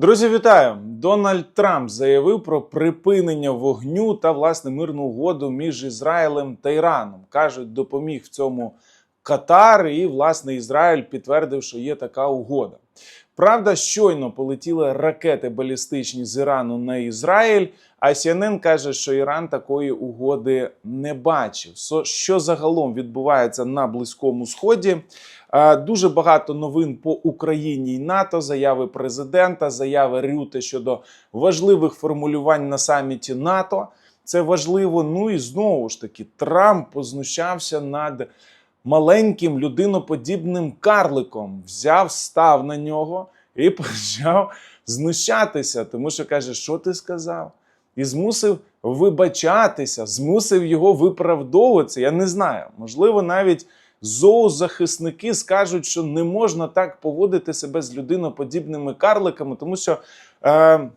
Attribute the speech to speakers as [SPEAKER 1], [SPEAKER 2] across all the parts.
[SPEAKER 1] Друзі, вітаю! Дональд Трамп заявив про припинення вогню та власне мирну угоду між Ізраїлем та Іраном. кажуть, допоміг в цьому Катар, і власне Ізраїль підтвердив, що є така угода. Правда, щойно полетіли ракети балістичні з Ірану на Ізраїль. А CNN каже, що Іран такої угоди не бачив. Що загалом відбувається на Близькому Сході? Дуже багато новин по Україні і НАТО, заяви президента, заяви Рюте щодо важливих формулювань на саміті НАТО. Це важливо. Ну і знову ж таки, Трамп познущався над маленьким людиноподібним карликом, взяв, став на нього і почав знущатися, тому що каже, що ти сказав? І змусив вибачатися, змусив його виправдовуватися. Я не знаю. Можливо, навіть зоозахисники скажуть, що не можна так поводити себе з людиноподібними карликами, тому що е,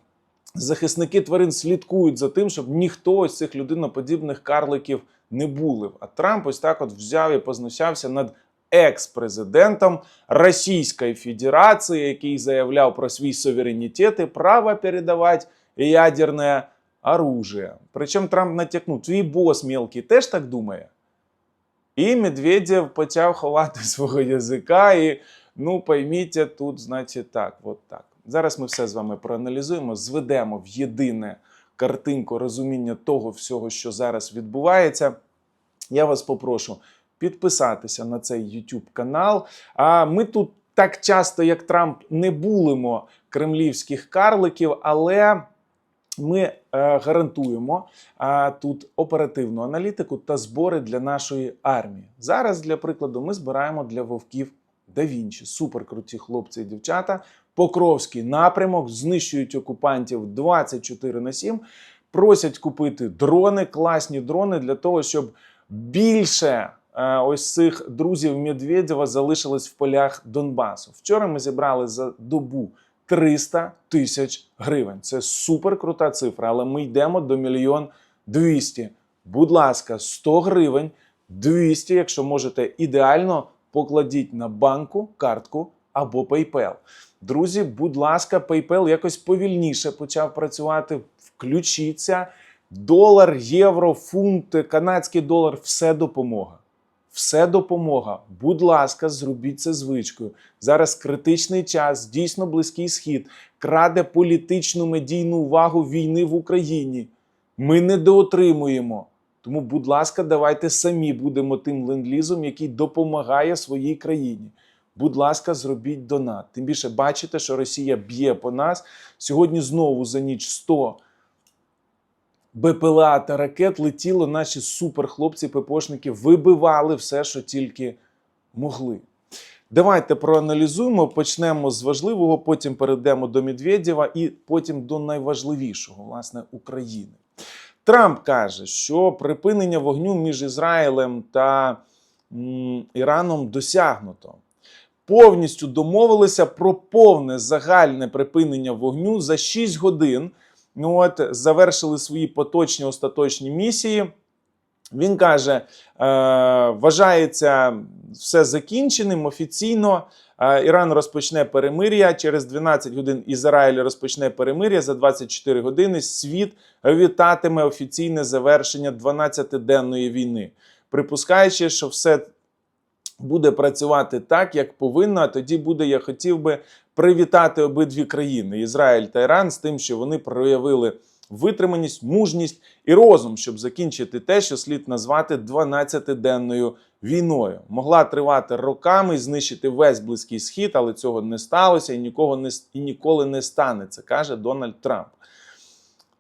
[SPEAKER 1] захисники тварин слідкують за тим, щоб ніхто з цих людиноподібних карликів не булив. А Трамп ось так от взяв і познущався над екс-президентом Російської Федерації, який заявляв про свій суверенітет і право передавати ядерне оружие. Причому Трамп натякнув, твій бос мелкий теж так думає. І Медведєв почав ховати свого язика, і ну пойміть, тут, значить, так, от так. Зараз ми все з вами проаналізуємо, зведемо в єдине картинку розуміння того всього, що зараз відбувається. Я вас попрошу підписатися на цей YouTube канал. А ми тут так часто, як Трамп, не булимо кремлівських карликів, але ми гарантуємо е, тут оперативну аналітику та збори для нашої армії. Зараз, для прикладу, ми збираємо для вовків да Вінчі. Суперкруті хлопці і дівчата. Покровський напрямок знищують окупантів 24 на 7. Просять купити дрони, класні дрони для того, щоб більше е, ось цих друзів Медведєва залишилось в полях Донбасу. Вчора ми зібрали за добу 300 тисяч гривень. Це супер крута цифра, але ми йдемо до мільйон 200. Будь ласка, 100 гривень, 200, якщо можете, ідеально покладіть на банку, картку або PayPal. Друзі, будь ласка, PayPal якось повільніше почав працювати. Включіться. Долар, євро, фунт, канадський долар все допомога. Все допомога. Будь ласка, зробіть це звичкою. Зараз критичний час, дійсно близький схід, краде політичну медійну увагу війни в Україні. Ми недоотримуємо. Тому, будь ласка, давайте самі будемо тим ленд-лізом, який допомагає своїй країні. Будь ласка, зробіть донат. Тим більше бачите, що Росія б'є по нас. Сьогодні знову за ніч 100 БПЛА та ракет летіло. Наші суперхлопці, ППОшники вибивали все, що тільки могли. Давайте проаналізуємо. Почнемо з важливого, потім перейдемо до Медведєва і потім до найважливішого, власне, України. Трамп каже, що припинення вогню між Ізраїлем та м, Іраном досягнуто. Повністю домовилися про повне загальне припинення вогню за 6 годин. Ну от завершили свої поточні остаточні місії. Він каже, е, вважається все закінченим офіційно. Е, Іран розпочне перемир'я. Через 12 годин Ізраїль розпочне перемир'я. За 24 години світ вітатиме офіційне завершення 12-денної війни, припускаючи, що все буде працювати так, як повинно. А тоді буде, я хотів би привітати обидві країни Ізраїль та Іран з тим, що вони проявили витриманість, мужність і розум, щоб закінчити те, що слід назвати 12-денною війною. Могла тривати роками і знищити весь близький схід, але цього не сталося і нікого не і ніколи не станеться, каже Дональд Трамп.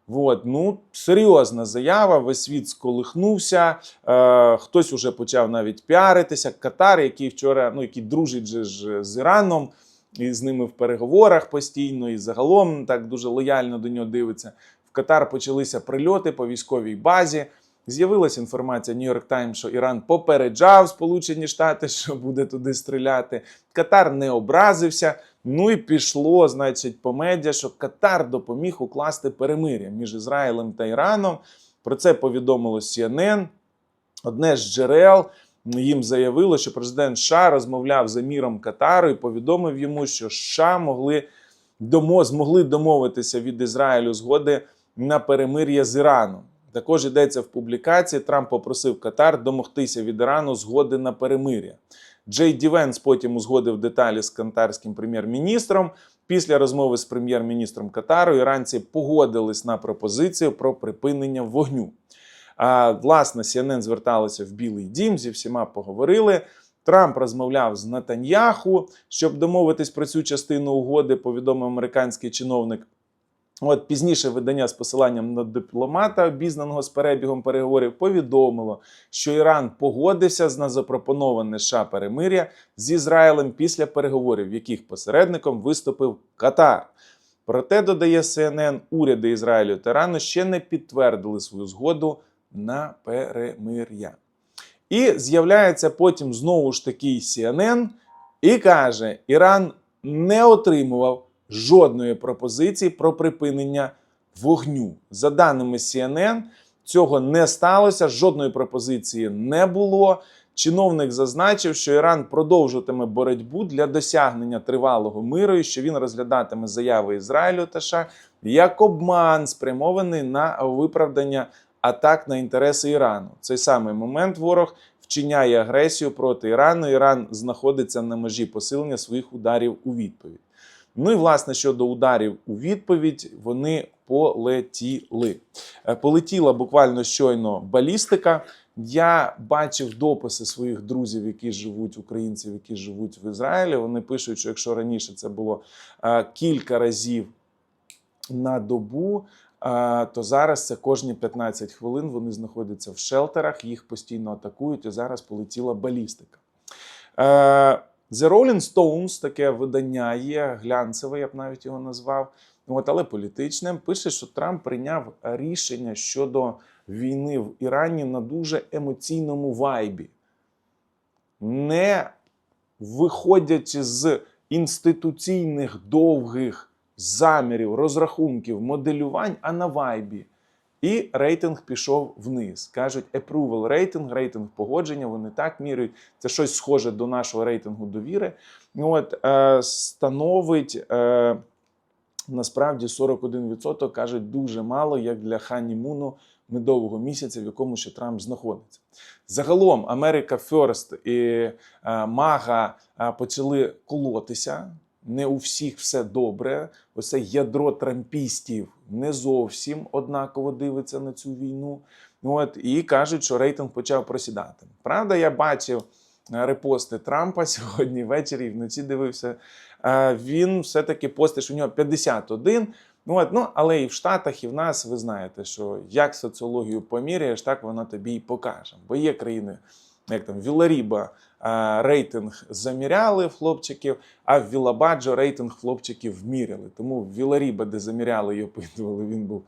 [SPEAKER 1] От, ну, серйозна заява, весь світ сколихнувся. Е, хтось уже почав навіть піаритися. Катар, який вчора, ну який дружить же ж з Іраном, і з ними в переговорах постійно, і загалом так дуже лояльно до нього дивиться. В Катар почалися прильоти по військовій базі. З'явилася інформація New York Times, що Іран попереджав Сполучені Штати, що буде туди стріляти. Катар не образився. Ну і пішло, значить, по медіа, що Катар допоміг укласти перемир'я між Ізраїлем та Іраном. Про це повідомило CNN. Одне з джерел їм заявило, що президент США розмовляв з еміром Катару і повідомив йому, що США могли змогли домовитися від Ізраїлю згоди на перемир'я з Іраном. Також йдеться в публікації. Трамп попросив Катар домогтися від Ірану згоди на перемир'я. Джей Ді Венс потім узгодив деталі з катарським прем'єр-міністром. Після розмови з прем'єр-міністром Катару іранці погодились на пропозицію про припинення вогню. А, власне, CNN зверталося в Білий Дім, зі всіма поговорили. Трамп розмовляв з Натаньяху, щоб домовитись про цю частину угоди, повідомив американський чиновник. От пізніше видання з посиланням на дипломата, обізнаного з перебігом переговорів, повідомило, що Іран погодився на запропоноване США перемиря з Ізраїлем після переговорів, в яких посередником виступив Катар. Проте, додає CNN, уряди Ізраїлю та Ірану ще не підтвердили свою згоду на перемир'я. І з'являється потім знову ж такий CNN і каже: Іран не отримував жодної пропозиції про припинення вогню. За даними CNN, цього не сталося, жодної пропозиції не було. Чиновник зазначив, що Іран продовжуватиме боротьбу для досягнення тривалого миру, і що він розглядатиме заяви Ізраїлю та США як обман, спрямований на виправдання атак на інтереси Ірану. Цей самий момент ворог вчиняє агресію проти Ірану. Іран знаходиться на межі посилення своїх ударів у відповідь. Ну і власне щодо ударів у відповідь, вони полетіли. Е, Полетіла буквально щойно балістика. Я бачив дописи своїх друзів, які живуть, українців, які живуть в Ізраїлі. Вони пишуть, що якщо раніше це було е, кілька разів на добу, е, то зараз це кожні 15 хвилин вони знаходяться в шелтерах, їх постійно атакують, і зараз полетіла балістика. The Rolling Stones, таке видання є, глянцеве, я б навіть його назвав, от, але політичне, пише, що Трамп прийняв рішення щодо війни в Ірані на дуже емоційному вайбі, не виходячи з інституційних довгих замірів, розрахунків, моделювань, а на вайбі. І рейтинг пішов вниз. Кажуть, approval рейтинг, рейтинг погодження. Вони так міряють. Це щось схоже до нашого рейтингу довіри. Ну, От е, становить е, насправді 41%, кажуть, дуже мало, як для ханімуну медового місяця, в якому ще Трамп знаходиться. Загалом Америка First і е, Мага е, почали колотися. Не у всіх все добре. Оце ядро трампістів не зовсім однаково дивиться на цю війну. От і кажуть, що рейтинг почав просідати. Правда, я бачив е, репости Трампа сьогодні ввечері і вночі дивився. Е, Він все-таки постить, у нього 51. Ну, от, ну, але і в Штатах, і в нас ви знаєте, що як соціологію поміряєш, так вона тобі й покаже. Бо є країни, як там Віларіба рейтинг заміряли хлопчиків, а в Вілабаджо рейтинг хлопчиків міряли. Тому в Віларіба, де заміряли і опитували, він був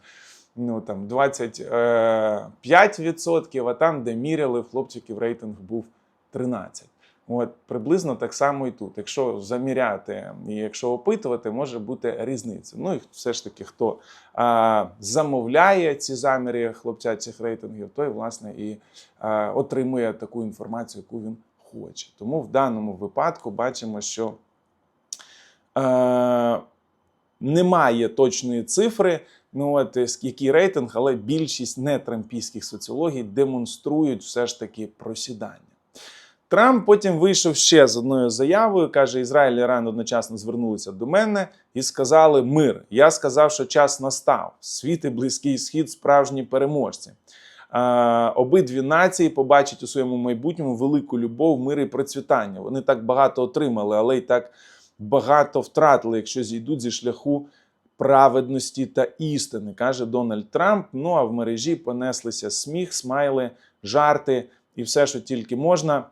[SPEAKER 1] ну, там, 25%, а там, де міряли, хлопчиків рейтинг був 13%. От приблизно так само і тут. Якщо заміряти і якщо опитувати, може бути різниця. Ну і все ж таки, хто а, замовляє ці заміри хлопчачих рейтингів, той власне і а, отримує таку інформацію, яку він хоче. Тому в даному випадку бачимо, що е, немає точної цифри. Ну от е, який рейтинг, але більшість нетрампійських соціологій демонструють все ж таки просідання. Трамп потім вийшов ще з одною заявою. каже: Ізраїль і Іран одночасно звернулися до мене і сказали мир. Я сказав, що час настав. Світ і близький схід справжні переможці. Е, обидві нації побачать у своєму майбутньому велику любов, мир і процвітання. Вони так багато отримали, але й так багато втратили, якщо зійдуть зі шляху праведності та істини, каже Дональд Трамп. Ну а в мережі понеслися сміх, смайли, жарти і все, що тільки можна.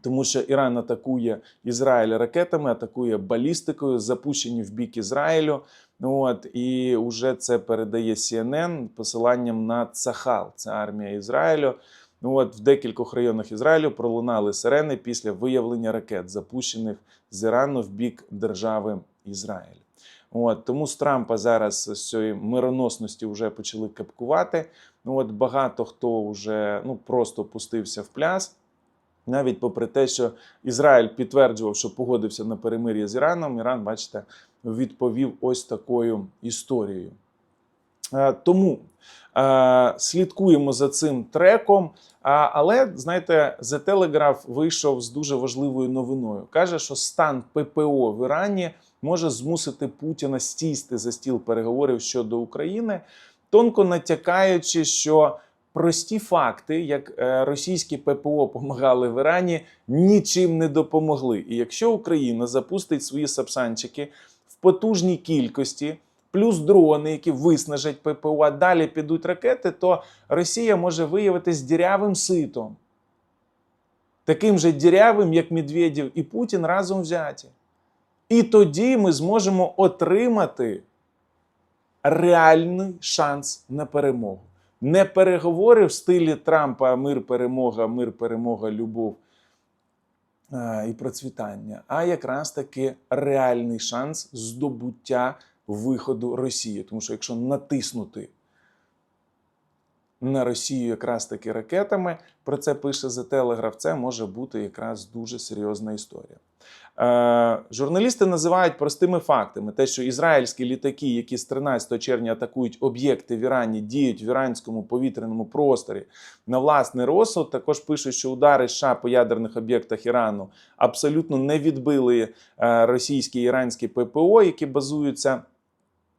[SPEAKER 1] Тому що Іран атакує Ізраїль ракетами, атакує балістикою, запущені в бік Ізраїлю. Ну От і вже це передає CNN посиланням на Цахал, це армія Ізраїлю. Ну от в декількох районах Ізраїлю пролунали сирени після виявлення ракет, запущених з Ірану в бік держави Ізраїль. От тому з Трампа зараз з цієї мироносності вже почали капкувати. Ну от багато хто вже ну просто пустився в пляс. Навіть попри те, що Ізраїль підтверджував, що погодився на перемир'я з Іраном, Іран, бачите, відповів ось такою історією. Е, Тому е, слідкуємо за цим треком. Але знаєте, The Telegraph вийшов з дуже важливою новиною. Каже, що стан ППО в Ірані може змусити Путіна стісти за стіл переговорів щодо України, тонко натякаючи, що прості факти, як е, російські ППО допомагали в Ірані, нічим не допомогли. І якщо Україна запустить свої сапсанчики потужній кількості, плюс дрони, які виснажать ППО, а далі підуть ракети, то Росія може виявитись дірявим ситом. Таким же дірявим, як Медведєв і Путін разом взяті. І тоді ми зможемо отримати реальний шанс на перемогу. Не переговори в стилі Трампа мир, перемога, мир, перемога, любов і процвітання, а якраз таки реальний шанс здобуття виходу Росії. Тому що якщо натиснути на Росію якраз таки ракетами, про це пише The Telegraph, це може бути якраз дуже серйозна історія. Е, журналісти називають простими фактами те, що ізраїльські літаки, які з 13 червня атакують об'єкти в Ірані, діють в іранському повітряному просторі на власний розсуд. Також пишуть, що удари США по ядерних об'єктах Ірану абсолютно не відбили е, російські і іранські ППО, які базуються.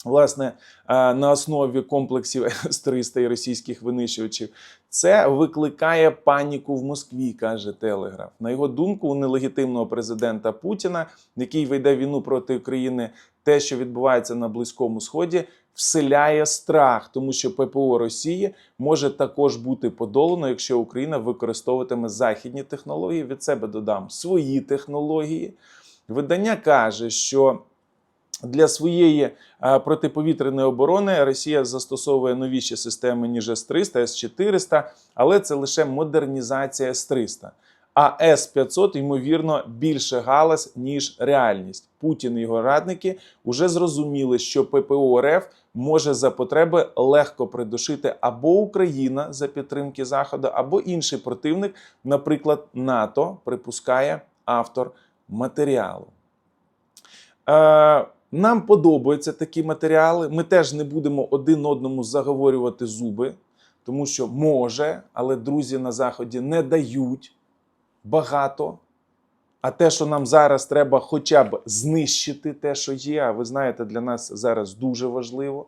[SPEAKER 1] Власне, е, на основі комплексів С-300 і російських винищувачів, це викликає паніку в Москві, каже Телеграф. На його думку, у нелегітимного президента Путіна, який веде війну проти України, те, що відбувається на Близькому Сході, вселяє страх, тому що ППО Росії може також бути подолано, якщо Україна використовуватиме західні технології. Від себе додам свої технології. Видання каже, що для своєї е, протиповітряної оборони Росія застосовує новіші системи ніж С-300, С-400, але це лише модернізація С-300. А С-500, ймовірно, більше галас, ніж реальність. Путін і його радники вже зрозуміли, що ППО РФ може за потреби легко придушити або Україна за підтримки Заходу, або інший противник, наприклад, НАТО, припускає автор матеріалу. Е, нам подобаються такі матеріали. Ми теж не будемо один одному заговорювати зуби, тому що може, але друзі на Заході не дають багато. А те, що нам зараз треба хоча б знищити те, що є, а ви знаєте, для нас це зараз дуже важливо.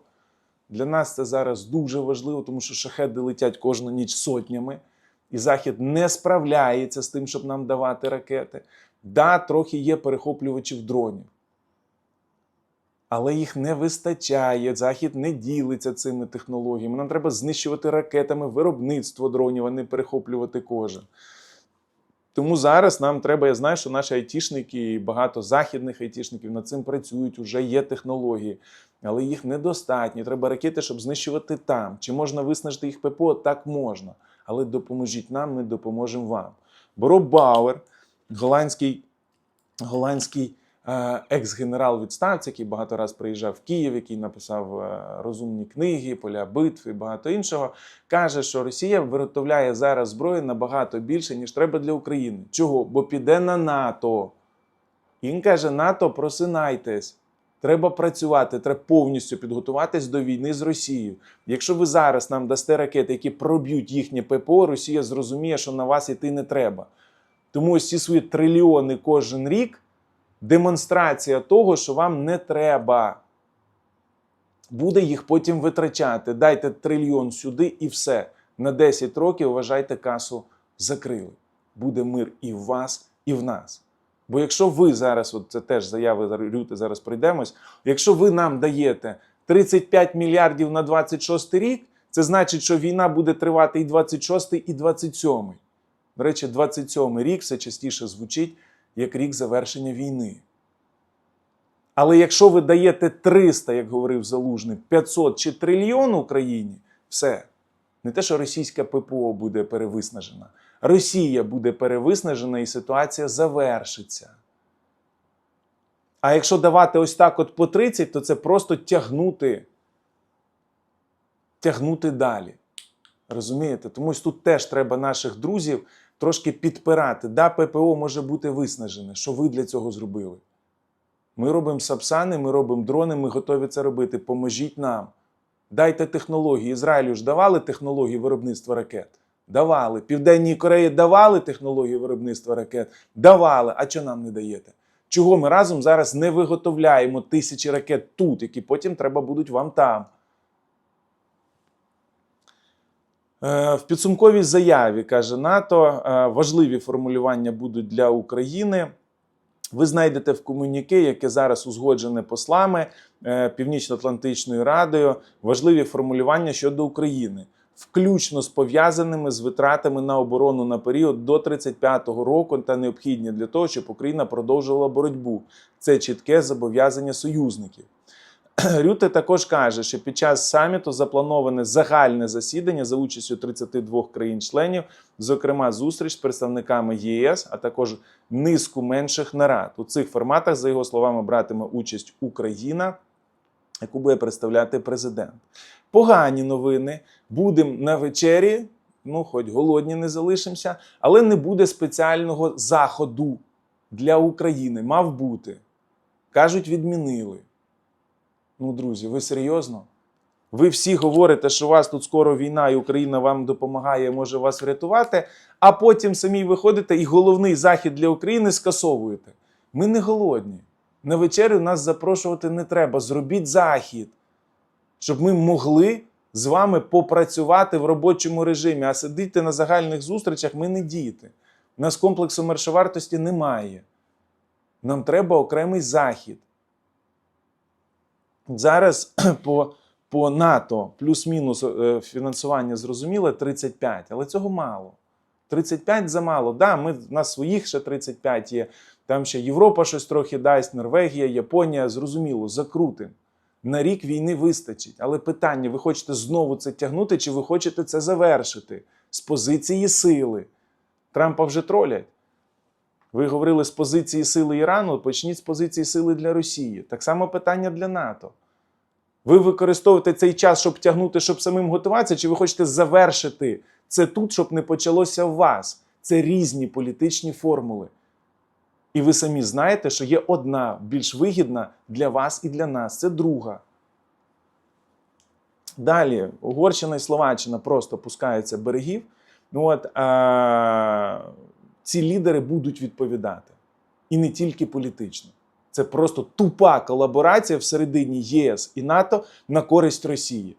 [SPEAKER 1] Для нас це зараз дуже важливо, тому що шахеди летять кожну ніч сотнями, і Захід не справляється з тим, щоб нам давати ракети. Да, трохи є перехоплювачів дронів але їх не вистачає. Захід не ділиться цими технологіями. Нам треба знищувати ракетами виробництво дронів, а не перехоплювати кожен. Тому зараз нам треба, я знаю, що наші айтішники і багато західних айтішників над цим працюють, вже є технології, але їх недостатньо. Треба ракети, щоб знищувати там. Чи можна виснажити їх ППО? Так можна. Але допоможіть нам, ми допоможемо вам. Боро Бауер, голландський, голландський екс-генерал відставці, який багато разів приїжджав в Київ, який написав е, розумні книги, поля битв і багато іншого, каже, що Росія виготовляє зараз зброї набагато більше, ніж треба для України. Чого? Бо піде на НАТО. Він каже: НАТО, просинайтесь. Треба працювати, треба повністю підготуватись до війни з Росією. Якщо ви зараз нам дасте ракети, які проб'ють їхнє ППО, Росія зрозуміє, що на вас іти не треба. Тому ось ці свої трильйони кожен рік демонстрація того, що вам не треба. Буде їх потім витрачати. Дайте трильйон сюди і все. На 10 років вважайте касу закрили. Буде мир і в вас, і в нас. Бо якщо ви зараз, от це теж заяви Рюти, зараз пройдемось, якщо ви нам даєте 35 мільярдів на 26 рік, це значить, що війна буде тривати і 26, і 27. До речі, 27 рік все частіше звучить як рік завершення війни. Але якщо ви даєте 300, як говорив Залужний, 500 чи трильйон Україні, все. Не те, що російська ППО буде перевиснажена. Росія буде перевиснажена і ситуація завершиться. А якщо давати ось так от по 30, то це просто тягнути, тягнути далі. Розумієте? Тому ось тут теж треба наших друзів трошки підпирати. Да, ППО може бути виснажене. Що ви для цього зробили? Ми робимо сапсани, ми робимо дрони, ми готові це робити. Поможіть нам. Дайте технології. Ізраїлю ж давали технології виробництва ракет? Давали. Південній Кореї давали технології виробництва ракет? Давали. А чого нам не даєте? Чого ми разом зараз не виготовляємо тисячі ракет тут, які потім треба будуть вам там? Е, В підсумковій заяві каже НАТО, е, важливі формулювання будуть для України. Ви знайдете в комуніке, яке зараз узгоджене послами е, Північно-Атлантичною Радою, важливі формулювання щодо України, включно з пов'язаними з витратами на оборону на період до 35-го року та необхідні для того, щоб Україна продовжувала боротьбу. Це чітке зобов'язання союзників. Рюте також каже, що під час саміту заплановане загальне засідання за участю 32 країн-членів, зокрема зустріч з представниками ЄС, а також низку менших нарад. У цих форматах, за його словами, братиме участь Україна, яку буде представляти президент. Погані новини. Будемо на вечері. Ну, хоч голодні не залишимося, але не буде спеціального заходу для України. Мав бути. Кажуть, відмінили. Ну, друзі, ви серйозно? Ви всі говорите, що у вас тут скоро війна, і Україна вам допомагає, може вас врятувати, а потім самі виходите і головний захід для України скасовуєте. Ми не голодні. На вечерю нас запрошувати не треба. Зробіть захід, щоб ми могли з вами попрацювати в робочому режимі, а сидіти на загальних зустрічах ми не діти. У нас комплексу мершовартості немає. Нам треба окремий захід. Зараз по, по НАТО плюс-мінус е, фінансування зрозуміло 35, але цього мало. 35 замало. Да, ми, нас своїх ще 35 є. Там ще Європа щось трохи дасть, Норвегія, Японія, зрозуміло, закрутим. На рік війни вистачить. Але питання: ви хочете знову це тягнути, чи ви хочете це завершити з позиції сили? Трампа вже тролять. Ви говорили з позиції сили Ірану, почніть з позиції сили для Росії. Так само питання для НАТО. Ви використовуєте цей час, щоб тягнути, щоб самим готуватися, чи ви хочете завершити це тут, щоб не почалося в вас? Це різні політичні формули. І ви самі знаєте, що є одна більш вигідна для вас і для нас. Це друга. Далі Угорщина і Словаччина просто пускаються берегів. От, а, ці лідери будуть відповідати. І не тільки політично. Це просто тупа колаборація всередині ЄС і НАТО на користь Росії.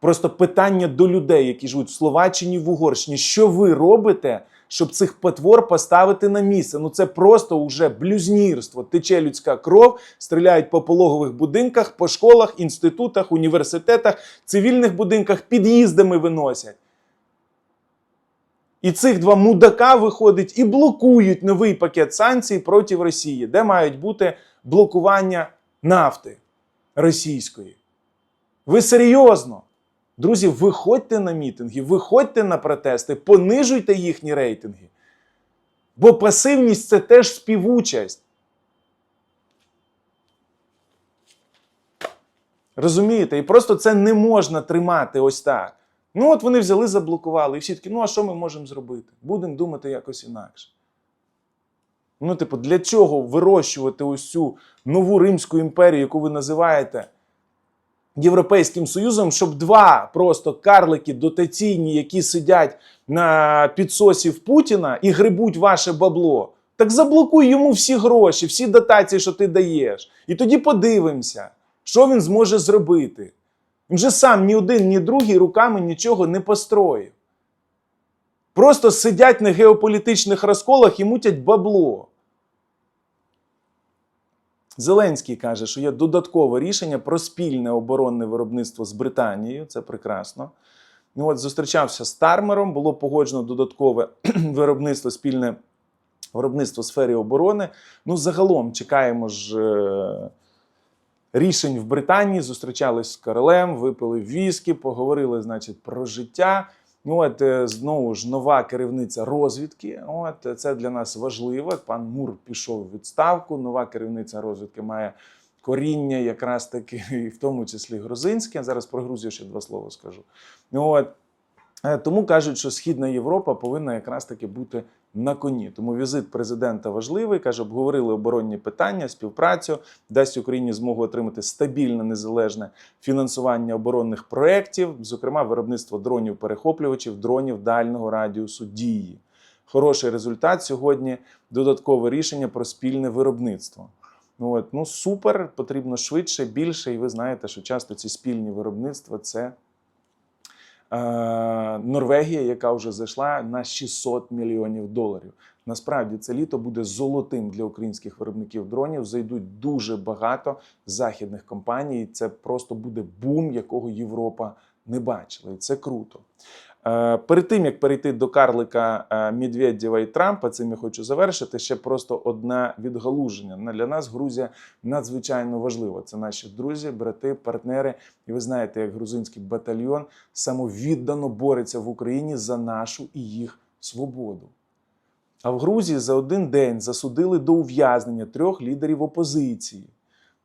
[SPEAKER 1] Просто питання до людей, які живуть в Словаччині в Угорщині. Що ви робите, щоб цих потвор поставити на місце? Ну це просто уже блюзнірство. Тече людська кров, стріляють по пологових будинках, по школах, інститутах, університетах, цивільних будинках, під'їздами виносять. І цих два мудака виходить і блокують новий пакет санкцій проти Росії, де мають бути блокування нафти російської. Ви серйозно? Друзі, виходьте на мітинги, виходьте на протести, понижуйте їхні рейтинги. Бо пасивність це теж співучасть. Розумієте? І просто це не можна тримати ось так. Ну, от вони взяли, заблокували, і всі такі, ну а що ми можемо зробити? Будемо думати якось інакше. Ну, типу, для чого вирощувати ось цю нову Римську імперію, яку ви називаєте Європейським Союзом, щоб два просто карлики дотаційні, які сидять на підсосі в Путіна і грибуть ваше бабло, так заблокуй йому всі гроші, всі дотації, що ти даєш. І тоді подивимося, що він зможе зробити. Він же сам ні один, ні другий руками нічого не построїв. Просто сидять на геополітичних розколах і мутять бабло. Зеленський каже, що є додаткове рішення про спільне оборонне виробництво з Британією. Це прекрасно. Ну, от Зустрічався з Тармером, було погоджено додаткове виробництво, спільне виробництво в сфері оборони. Ну, загалом чекаємо ж. Рішень в Британії, зустрічались з королем, випили віскі, поговорили, значить, про життя. Ну, от е, знову ж нова керівниця розвідки. От це для нас важливо. Пан Мур пішов у відставку. Нова керівниця розвідки має коріння, якраз таки, в тому числі грузинське. Зараз про Грузію ще два слова скажу. Ну, от. Е, Тому кажуть, що Східна Європа повинна якраз таки бути на коні. Тому візит президента важливий. каже, обговорили оборонні питання, співпрацю, дасть Україні змогу отримати стабільне незалежне фінансування оборонних проєктів, зокрема виробництво дронів-перехоплювачів, дронів дальнього радіусу дії. Хороший результат сьогодні. Додаткове рішення про спільне виробництво. Ну, от, ну супер, потрібно швидше, більше. І ви знаєте, що часто ці спільні виробництва це Норвегія, яка вже зайшла на 600 мільйонів доларів. Насправді це літо буде золотим для українських виробників дронів. Зайдуть дуже багато західних компаній. Це просто буде бум, якого Європа не бачила. І це круто. Е, Перед тим як перейти до карлика е, Медведєва і Трампа, цим я хочу завершити. Ще просто одне відгалуження. Для нас Грузія надзвичайно важлива. Це наші друзі, брати, партнери. І ви знаєте, як грузинський батальйон самовіддано бореться в Україні за нашу і їх свободу. А в Грузії за один день засудили до ув'язнення трьох лідерів опозиції.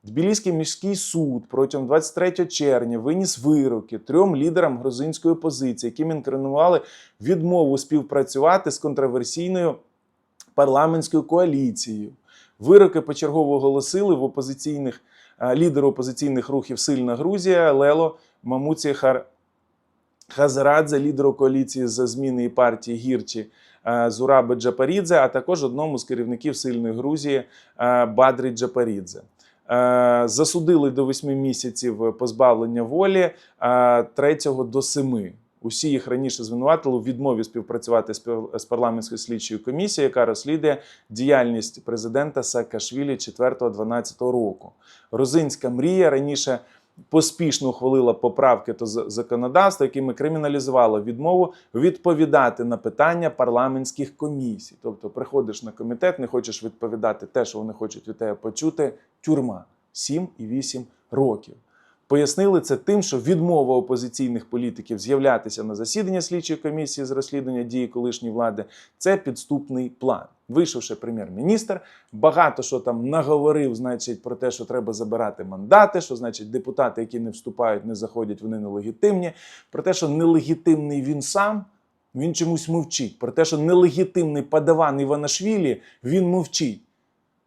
[SPEAKER 1] Тбіліський міський суд протягом 23 червня виніс вироки трьом лідерам грузинської опозиції, яким інкримінували відмову співпрацювати з контроверсійною парламентською коаліцією. Вироки почергово оголосили в опозиційних е, лідеру опозиційних рухів Сильна Грузія Лело Мамуці Хар Хазарадзе, лідеру коаліції за зміни і партії Гірчі е, Зураби Джапарідзе, а також одному з керівників сильної Грузії е, Бадрі Джапарідзе. Е, Засудили до 8 місяців позбавлення волі, е, третього до 7. Усі їх раніше звинуватили у відмові співпрацювати з парламентською слідчою комісією, яка розслідує діяльність президента Саакашвілі 4-12 року. Грузинська мрія раніше поспішно ухвалила поправки до законодавства, якими криміналізувало відмову відповідати на питання парламентських комісій. Тобто, приходиш на комітет, не хочеш відповідати те, що вони хочуть від тебе почути. Тюрма 7 і 8 років. Пояснили це тим, що відмова опозиційних політиків з'являтися на засідання слідчої комісії з розслідування дії колишньої влади це підступний план. Вийшовши прем'єр-міністр, багато що там наговорив, значить, про те, що треба забирати мандати, що значить депутати, які не вступають, не заходять, вони нелегітимні. Про те, що нелегітимний він сам, він чомусь мовчить. Про те, що нелегітимний падаван Іванашвілі, він мовчить.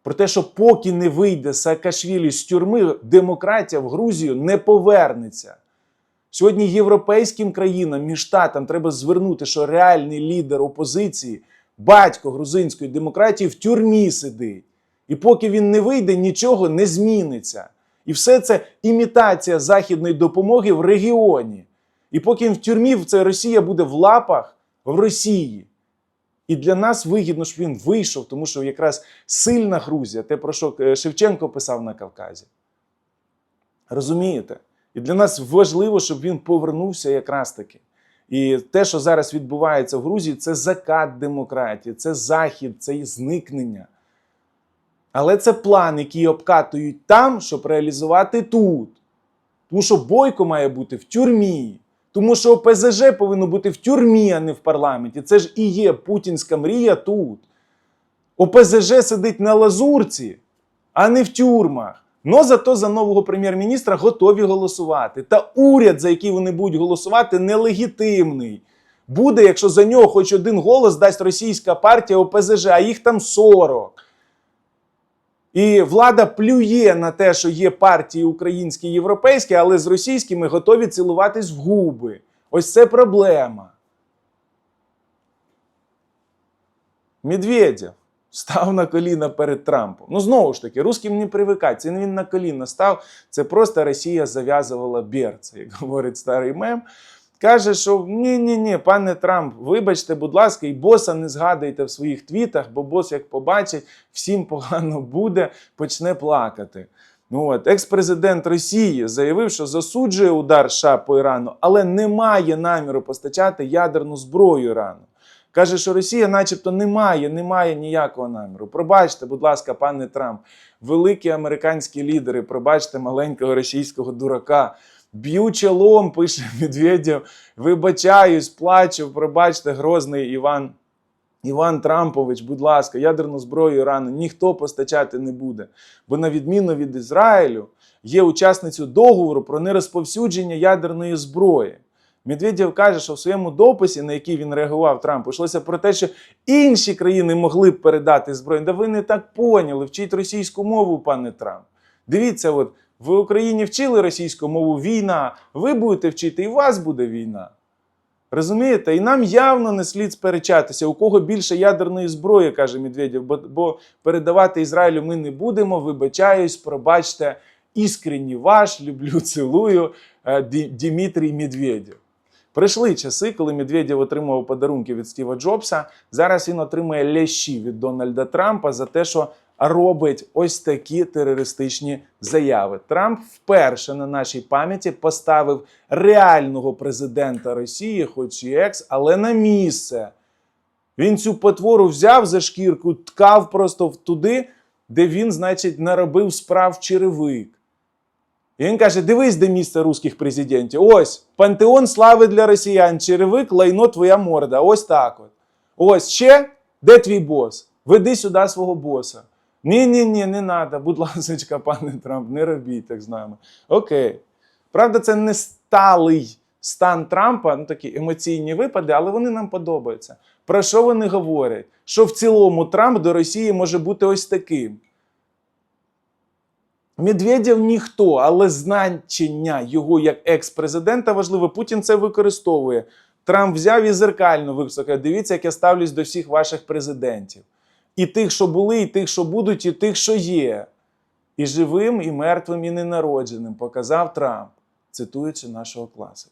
[SPEAKER 1] Про те, що поки не вийде Саакашвілі з тюрми, демократія в Грузію не повернеться. Сьогодні європейським країнам, між штатам треба звернути, що реальний лідер опозиції, батько грузинської демократії, в тюрмі сидить. І поки він не вийде, нічого не зміниться. І все це імітація західної допомоги в регіоні. І поки він в тюрмі, це Росія буде в лапах в Росії. І для нас вигідно, щоб він вийшов, тому що якраз сильна Грузія, те, про що е, Шевченко писав на Кавказі. Розумієте? І для нас важливо, щоб він повернувся якраз таки. І те, що зараз відбувається в Грузії, це закат демократії, це захід, це зникнення. Але це план, який обкатують там, щоб реалізувати тут. Тому що Бойко має бути в тюрмі. Тому що ОПЗЖ повинно бути в тюрмі, а не в парламенті. Це ж і є путінська мрія тут. ОПЗЖ сидить на лазурці, а не в тюрмах. Но зато за нового прем'єр-міністра готові голосувати. Та уряд, за який вони будуть голосувати, нелегітимний. Буде, якщо за нього хоч один голос дасть російська партія ОПЗЖ, а їх там 40. І влада плює на те, що є партії українські і європейські, але з російськими готові цілуватись в губи. Ось це проблема. Медведєв став на коліна перед Трампом. Ну, знову ж таки, русським не привикать. Це він на коліна став, це просто Росія зав'язувала берце, як говорить старий мем. Каже, що ні, ні, ні, пане Трамп, вибачте, будь ласка, і боса не згадуйте в своїх твітах, бо бос, як побачить, всім погано буде, почне плакати. Ну от, екс-президент Росії заявив, що засуджує удар США по Ірану, але не має наміру постачати ядерну зброю Ірану. Каже, що Росія, начебто, не має, не має ніякого наміру. Пробачте, будь ласка, пане Трамп, великі американські лідери, пробачте маленького російського дурака. Б'ю челом, пише Медведєв, вибачаюсь, плачу, пробачте, грозний Іван. Іван Трампович, будь ласка, ядерну зброю Ірану ніхто постачати не буде. Бо, на відміну від Ізраїлю, є учасницю договору про нерозповсюдження ядерної зброї. Медведєв каже, що в своєму дописі, на який він реагував Трампу, йшлося про те, що інші країни могли б передати зброю. Да ви не так поняли, вчіть російську мову, пане Трамп. Дивіться, от в Україні вчили російську мову війна, ви будете вчити, і у вас буде війна. Розумієте? І нам явно не слід сперечатися, у кого більше ядерної зброї, каже Медведєв, бо, бо передавати Ізраїлю ми не будемо. Вибачаюсь, пробачте, іскренні ваш, люблю, цілую е, Дімітрій Медведєв. Прийшли часи, коли Медведєв отримував подарунки від Стіва Джобса. Зараз він отримує лящі від Дональда Трампа за те, що робить ось такі терористичні заяви. Трамп вперше на нашій пам'яті поставив реального президента Росії, хоч і екс, але на місце. Він цю потвору взяв за шкірку, ткав просто туди, де він, значить, наробив справ черевик. І він каже: дивись, де місце русських президентів. Ось пантеон слави для росіян, черевик, лайно твоя морда. Ось так от. Ось ще, де твій бос? Веди сюди свого боса. Ні, ні, ні, не треба. Будь ласка, пане Трамп, не робіть так з нами. Окей. Правда, це не сталий стан Трампа, ну такі емоційні випади, але вони нам подобаються. Про що вони говорять? Що в цілому Трамп до Росії може бути ось таким. Медведєв ніхто, але значення його як екс-президента важливе. Путін це використовує. Трамп взяв і зеркально високо. Дивіться, як я ставлюсь до всіх ваших президентів. І тих, що були, і тих, що будуть, і тих, що є. І живим, і мертвим, і ненародженим показав Трамп, цитуючи нашого класика.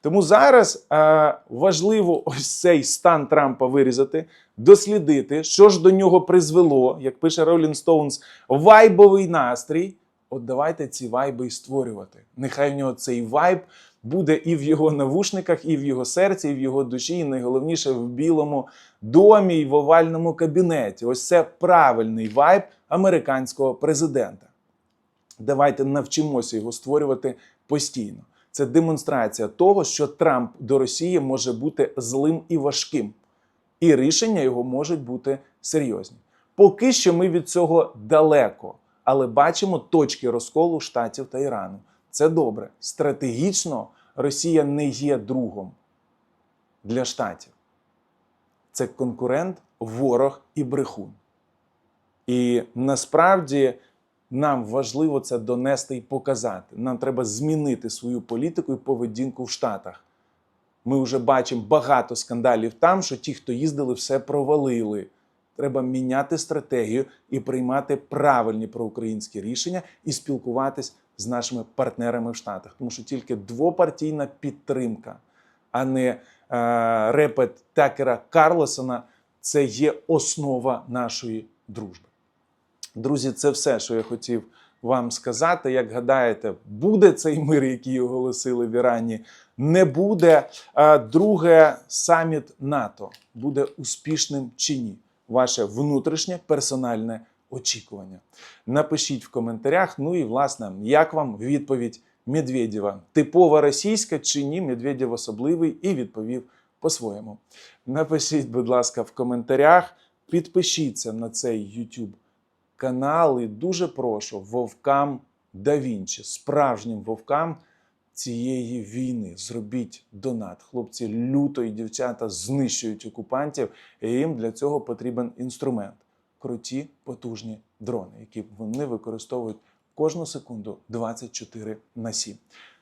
[SPEAKER 1] Тому зараз е, важливо ось цей стан Трампа вирізати, дослідити, що ж до нього призвело, як пише Rolling Stones, вайбовий настрій. От давайте ці вайби і створювати. Нехай в нього цей вайб буде і в його навушниках, і в його серці, і в його душі, і найголовніше в білому домі, і в овальному кабінеті. Ось це правильний вайб американського президента. Давайте навчимося його створювати постійно. Це демонстрація того, що Трамп до Росії може бути злим і важким, і рішення його можуть бути серйозні. Поки що ми від цього далеко, але бачимо точки розколу штатів та Ірану. Це добре. Стратегічно Росія не є другом для штатів. Це конкурент, ворог і брехун. І насправді нам важливо це донести і показати. Нам треба змінити свою політику і поведінку в Штатах. Ми вже бачимо багато скандалів там, що ті, хто їздили, все провалили. Треба міняти стратегію і приймати правильні проукраїнські рішення і спілкуватись з нашими партнерами в Штатах. Тому що тільки двопартійна підтримка, а не е, репет Такера Карлосона це є основа нашої дружби. Друзі, це все, що я хотів вам сказати. Як гадаєте, буде цей мир, який оголосили в Ірані? Не буде. А друге, саміт НАТО буде успішним чи ні? Ваше внутрішнє персональне очікування. Напишіть в коментарях. Ну і власне, як вам відповідь Медведєва? Типова російська чи ні? Медведєв особливий і відповів по-своєму. Напишіть, будь ласка, в коментарях. Підпишіться на цей YouTube канал і дуже прошу вовкам да Вінчі, справжнім вовкам цієї війни. Зробіть донат. Хлопці люто і дівчата знищують окупантів, і їм для цього потрібен інструмент круті, потужні дрони, які вони використовують кожну секунду 24 на 7.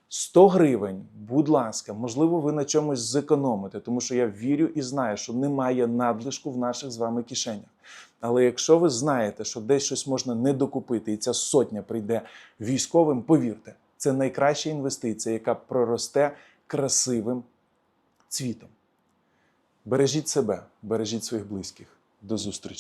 [SPEAKER 1] 100 гривень, будь ласка, можливо, ви на чомусь зекономите, тому що я вірю і знаю, що немає надлишку в наших з вами кишенях. Але якщо ви знаєте, що десь щось можна не докупити, і ця сотня прийде військовим, повірте, це найкраща інвестиція, яка проросте красивим цвітом. Бережіть себе, бережіть своїх близьких. До зустрічі!